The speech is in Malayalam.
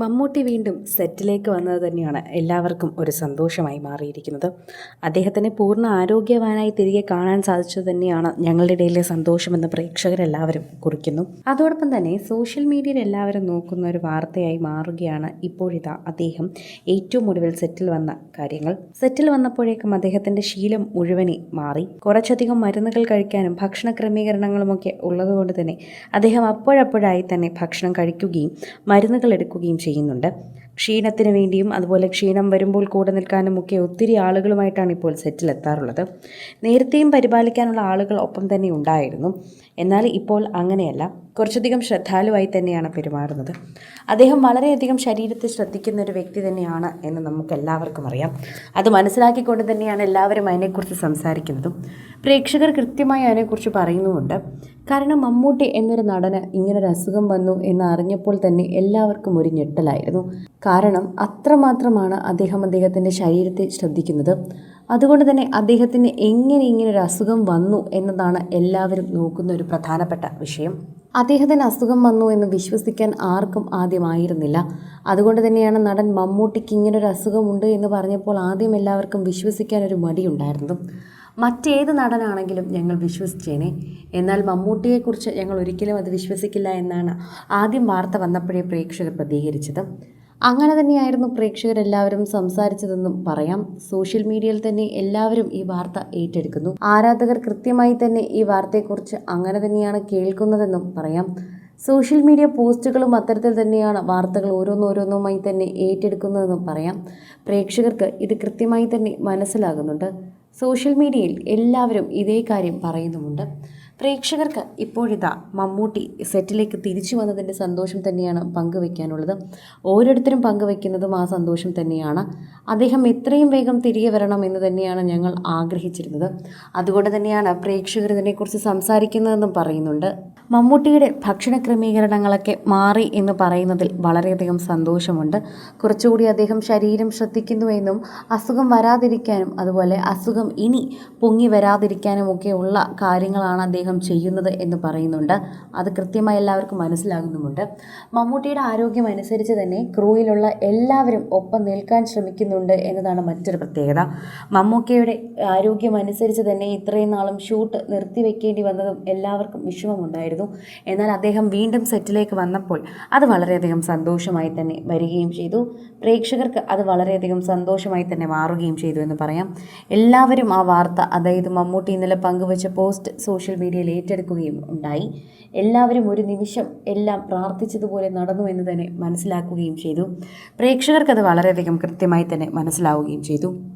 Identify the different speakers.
Speaker 1: മമ്മൂട്ടി വീണ്ടും സെറ്റിലേക്ക് വന്നത് തന്നെയാണ് എല്ലാവർക്കും ഒരു സന്തോഷമായി മാറിയിരിക്കുന്നത്. അദ്ദേഹത്തിനെ പൂർണ ആരോഗ്യവാനായി തിരികെ കാണാൻ സാധിച്ചത് തന്നെയാണ് ഞങ്ങളുടെ ഇടയിലെ സന്തോഷമെന്ന് പ്രേക്ഷകരെല്ലാവരും കുറിക്കുന്നു. അതോടൊപ്പം തന്നെ സോഷ്യൽ മീഡിയയിൽ എല്ലാവരും നോക്കുന്ന ഒരു വാർത്തയായി മാറുകയാണ് ഇപ്പോഴിതാ അദ്ദേഹം ഏറ്റവും ഒടുവിൽ സെറ്റിൽ വന്ന കാര്യങ്ങൾ. സെറ്റിൽ വന്നപ്പോഴേക്കും അദ്ദേഹത്തിന്റെ ശീലം മുഴുവനെ മാറി. കുറച്ചധികം മരുന്നുകൾ കഴിക്കാനും ഭക്ഷണ ക്രമീകരണങ്ങളുമൊക്കെ ഉള്ളതുകൊണ്ട് തന്നെ അദ്ദേഹം അപ്പോഴപ്പോഴായി തന്നെ ഭക്ഷണം കഴിക്കുകയും മരുന്നുകൾ എടുക്കുകയും ചെയ്യുന്നുണ്ട്. ക്ഷീണത്തിന് വേണ്ടിയും അതുപോലെ ക്ഷീണം വരുമ്പോൾ കൂടെ നിൽക്കാനും ഒക്കെ ഒത്തിരി ആളുകളുമായിട്ടാണ് ഇപ്പോൾ സെറ്റിൽ സെറ്റിലെത്താറുള്ളത് നേരത്തെയും പരിപാലിക്കാനുള്ള ആളുകൾ ഒപ്പം തന്നെ ഉണ്ടായിരുന്നു. എന്നാൽ ഇപ്പോൾ അങ്ങനെയല്ല. കുറച്ചധികം ശ്രദ്ധാലുവായി തന്നെയാണ് പെരുമാറുന്നത്. അദ്ദേഹം വളരെയധികം ശരീരത്തെ ശ്രദ്ധിക്കുന്ന ഒരു വ്യക്തി തന്നെയാണ് എന്ന് നമുക്ക് എല്ലാവർക്കും അറിയാം. അത് മനസ്സിലാക്കിക്കൊണ്ട് തന്നെയാണ് എല്ലാവരും അതിനെക്കുറിച്ച് സംസാരിക്കുന്നതും. പ്രേക്ഷകർ കൃത്യമായി അതിനെക്കുറിച്ച് പറയുന്നുമുണ്ട്. കാരണം മമ്മൂട്ടി എന്നൊരു നടന് ഇങ്ങനൊരു അസുഖം വന്നു എന്ന് അറിഞ്ഞപ്പോൾ തന്നെ എല്ലാവർക്കും ഒരു ഞെട്ടലായിരുന്നു. കാരണം അത്രമാത്രമാണ് അദ്ദേഹം അദ്ദേഹത്തിന്റെ ശരീരത്തെ ശ്രദ്ധിക്കുന്നത്. അതുകൊണ്ട് തന്നെ അദ്ദേഹത്തിന് എങ്ങനെ ഇങ്ങനെ ഒരു അസുഖം വന്നു എന്നതാണ് എല്ലാവരും നോക്കുന്ന ഒരു പ്രധാനപ്പെട്ട വിഷയം. അദ്ദേഹത്തിന് അസുഖം വന്നു എന്ന് വിശ്വസിക്കാൻ ആർക്കും ആദ്യമായിരുന്നില്ല. അതുകൊണ്ട് തന്നെയാണ് നടൻ മമ്മൂട്ടിക്ക് ഇങ്ങനൊരു അസുഖമുണ്ട് എന്ന് പറഞ്ഞപ്പോൾ ആദ്യം എല്ലാവർക്കും വിശ്വസിക്കാൻ ഒരു മടിയുണ്ടായിരുന്നു മറ്റേത് നടനാണെങ്കിലും ഞങ്ങൾ വിശ്വസിച്ചേനെ. എന്നാൽ മമ്മൂട്ടിയെക്കുറിച്ച് ഞങ്ങൾ ഒരിക്കലും അത് വിശ്വസിക്കില്ല എന്നാണ് ആദ്യം വാർത്ത വന്നപ്പോഴേ പ്രേക്ഷകർ പ്രതികരിച്ചത്. അങ്ങനെ തന്നെയായിരുന്നു പ്രേക്ഷകരെല്ലാവരും സംസാരിച്ചതെന്നും പറയാം. സോഷ്യൽ മീഡിയയിൽ തന്നെ എല്ലാവരും ഈ വാർത്ത ഏറ്റെടുക്കുന്നു. ആരാധകർ കൃത്യമായി തന്നെ ഈ വാർത്തയെക്കുറിച്ച് അങ്ങനെ തന്നെയാണ് കേൾക്കുന്നതെന്നും പറയാം. സോഷ്യൽ മീഡിയ പോസ്റ്റുകളും അത്തരത്തിൽ തന്നെയാണ് വാർത്തകൾ ഓരോന്നോരോന്നുമായി തന്നെ ഏറ്റെടുക്കുന്നതെന്നും പറയാം. പ്രേക്ഷകർക്ക് ഇത് കൃത്യമായി തന്നെ മനസ്സിലാകുന്നുണ്ട്. സോഷ്യൽ മീഡിയയിൽ എല്ലാവരും ഇതേ കാര്യം പറയുന്നുമുണ്ട്. പ്രേക്ഷകർക്ക് ഇപ്പോഴിതാ മമ്മൂട്ടി സെറ്റിലേക്ക് തിരിച്ചു വന്നതിന്റെ സന്തോഷം തന്നെയാണ് പങ്കുവെക്കാനുള്ളത്. ഓരോരുത്തരും പങ്കുവെക്കുന്നതും ആ സന്തോഷം തന്നെയാണ്. അദ്ദേഹം എത്രയും വേഗം തിരികെ വരണം എന്ന് തന്നെയാണ് ഞങ്ങൾ ആഗ്രഹിച്ചിരുന്നത്. അതുകൊണ്ട് തന്നെയാണ് പ്രേക്ഷകർ ഇതിനെക്കുറിച്ച് സംസാരിക്കുന്നതെന്നും പറയുന്നുണ്ട്. മമ്മൂട്ടിയുടെ ഭക്ഷണ ക്രമീകരണങ്ങളൊക്കെ മാറി എന്ന് പറയുന്നതിൽ വളരെയധികം സന്തോഷമുണ്ട്. കുറച്ചുകൂടി അദ്ദേഹം ശരീരം ശ്രദ്ധിക്കുന്നുവെന്നും അസുഖം വരാതിരിക്കാനും അതുപോലെ അസുഖം ഇനി പൊങ്ങി വരാതിരിക്കാനും ഒക്കെ ഉള്ള കാര്യങ്ങളാണ് അദ്ദേഹം ചെയ്യുന്നത് എന്ന് പറയുന്നുണ്ട്. അത് കൃത്യമായി എല്ലാവർക്കും മനസ്സിലാകുന്നുമുണ്ട്. മമ്മൂട്ടിയുടെ ആരോഗ്യം അനുസരിച്ച് തന്നെ ക്രൂയിലുള്ള എല്ലാവരും ഒപ്പം നിൽക്കാൻ ശ്രമിക്കുന്നുണ്ട് എന്നതാണ് മറ്റൊരു പ്രത്യേകത. മമ്മൂക്കയുടെ ആരോഗ്യം അനുസരിച്ച് തന്നെ ഇത്രയും നാളും ഷൂട്ട് നിർത്തിവെക്കേണ്ടി വന്നതും എല്ലാവർക്കും വിഷമമുണ്ടായിരുന്നു. എന്നാൽ അദ്ദേഹം വീണ്ടും സെറ്റിലേക്ക് വന്നപ്പോൾ അത് വളരെയധികം സന്തോഷമായി തന്നെ വരികയും ചെയ്തു. പ്രേക്ഷകർക്ക് അത് വളരെയധികം സന്തോഷമായി തന്നെ മാറുകയും ചെയ്തു എന്ന് പറയാം. എല്ലാവരും ആ വാർത്ത അതായത് മമ്മൂട്ടി ഇന്നലെ പങ്കുവച്ച പോസ്റ്റ് സോഷ്യൽ മീഡിയയിൽ ഏറ്റെടുക്കുകയും ഉണ്ടായി. എല്ലാവരും ഒരു നിമിഷം എല്ലാം പ്രാർത്ഥിച്ചതുപോലെ നടന്നു എന്ന് തന്നെ മനസ്സിലാക്കുകയും ചെയ്തു. പ്രേക്ഷകർക്കത് വളരെയധികം കൃത്യമായി തന്നെ മനസ്സിലാവുകയും ചെയ്തു.